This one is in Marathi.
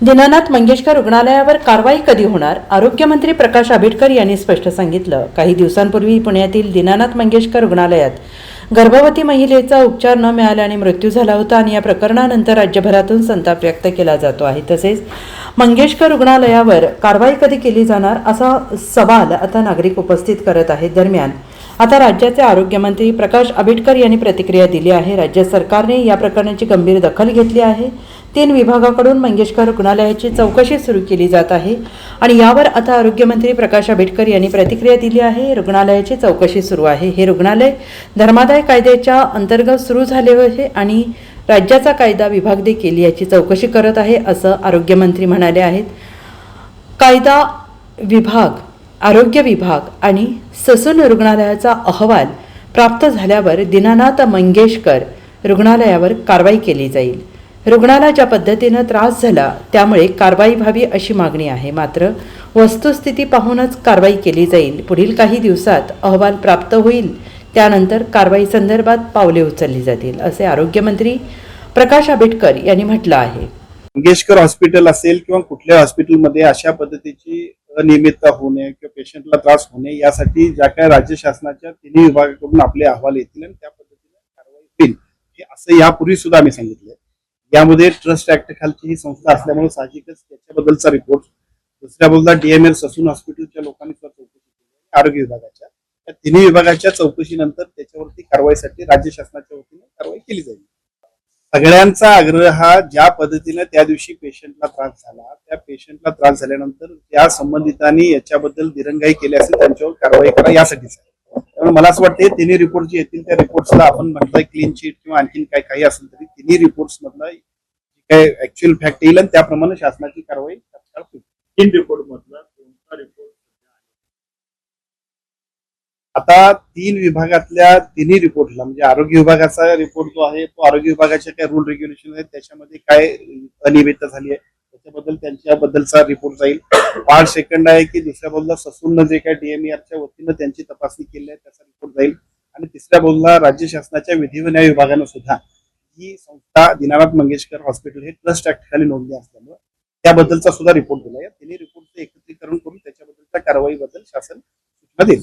दीनानाथ मंगेशकर रुग्णालयावर कारवाई कधी होणार? आरोग्यमंत्री प्रकाश आंबेडकर यांनी स्पष्ट सांगितलं. काही दिवसांपूर्वी पुण्यातील दीनानाथ मंगेशकर रुग्णालयात गर्भवती महिलेचा उपचार न मिळाल्याने मृत्यू झाला होता आणि या प्रकरणानंतर राज्यभरातून संताप व्यक्त केला जातो आहे. तसेच मंगेशकर रुग्णालयावर कारवाई कधी केली जाणार असा सवाल आता नागरिक उपस्थित करत आहेत. दरम्यान आता राज्याचे आरोग्यमंत्री प्रकाश आंबेडकर यांनी प्रतिक्रिया दिली आहे. राज्य सरकारने या प्रकरणाची गंभीर दखल घेतली आहे. तीन विभागाकडून मंगेशकर रुग्णालयाची चौकशी सुरू केली जात आहे आणि यावर आता आरोग्यमंत्री प्रकाश आंबेडकर यांनी प्रतिक्रिया दिली आहे. रुग्णालयाची चौकशी सुरू आहे. हे रुग्णालय धर्मादाय कायद्याच्या अंतर्गत सुरू झाले होते आणि राज्याचा कायदा विभाग देखील याची चौकशी करत आहे असं आरोग्यमंत्री म्हणाले आहेत. कायदा विभाग आरोग्य विभाग आणि ससून रुग्णालयाचा अहवाल प्राप्त झाल्यावर दीनानाथ मंगेशकर रुग्णालयावर कारवाई केली जाईल. रुग्णाला ज्या पद्धतीनं त्रास झाला त्यामुळे कारवाई व्हावी अशी मागणी आहे. मात्र वस्तुस्थिती पाहूनच कारवाई केली जाईल. पुढील काही दिवसात अहवाल प्राप्त होईल. त्यानंतर कारवाई संदर्भात पावले उचलली जातील असे आरोग्यमंत्री प्रकाश आंबेडकर यांनी म्हटलं आहे. मंगेशकर हॉस्पिटल असेल किंवा कुठल्या हॉस्पिटलमध्ये अशा पद्धतीची अनियमितता होणे किंवा पेशंटला त्रास होणे यासाठी ज्या काही राज्य शासनाच्या तिन्ही विभागाकडून आपले अहवाल येतील आणि त्या पद्धतीने कारवाई होईल. हे असं यापूर्वी सुद्धा आम्ही सांगितलं यामध्ये ट्रस्ट ऍक्ट खालची ही संस्था असल्यामुळे साहजिकच त्याच्याबद्दलचा रिपोर्ट दुसऱ्या बाजूला डीएमएल ससून हॉस्पिटलच्या लोकांनी सुद्धा चौकशी केली आरोग्य विभागाच्या. या तिन्ही विभागाच्या चौकशीनंतर त्याच्यावरती कारवाईसाठी राज्य शासनाच्या वतीने कारवाई केली जाईल. सगळ्यांचा आग्रह हा ज्या पद्धतीने त्या दिवशी पेशंटला त्रास झाला त्या पेशंटला त्रास झाल्यानंतर त्या संबंधितांनी याच्याबद्दल दिरंगाई केली असेल त्यांच्यावर कारवाई करा यासाठीच आहे त्यामुळे मला असं वाटतं तिन्ही रिपोर्ट जे येतील त्या रिपोर्ट्सला आपण म्हटलंय क्लीन चिट किंवा आणखीन काय काही असेल तरी तिन्ही रिपोर्ट्स मधला काय ऍक्च्युअल फॅक्ट येईल आणि त्याप्रमाणे शासनाची कारवाई तात्काळ होईल तीन रिपोर्ट मधला कोणता रिपोर्ट आता तीन विभागातल्या तिन्ही रिपोर्टला म्हणजे आरोग्य विभागाचा रिपोर्ट जो आहे तो आरोग्य विभागाचे काय रूल रेग्युलेशन आहेत त्याच्यामध्ये काय अनियमितता झाली आहे त्याच्याबद्दल त्यांच्याबद्दलचा रिपोर्ट जाईल. पार्ट सेकंड आहे की दुसऱ्या बाजूला ससून जे काय डीएमईआरच्या वतीनं त्यांची तपासणी केली आहे त्याचा रिपोर्ट जाईल. आणि तिसऱ्या बाजूला राज्य शासनाच्या विधी व न्याय विभागानं सुद्धा ही संस्था दीनानाथ मंगेशकर हॉस्पिटल हे ट्रस्ट ऍक्ट खाली नोंदणी असल्यामुळे त्याबद्दलचा सुद्धा रिपोर्ट दिला या तिन्ही रिपोर्टचं एकत्रीकरण करून त्याच्याबद्दलच्या कारवाईबद्दल शासन सूचना देईल.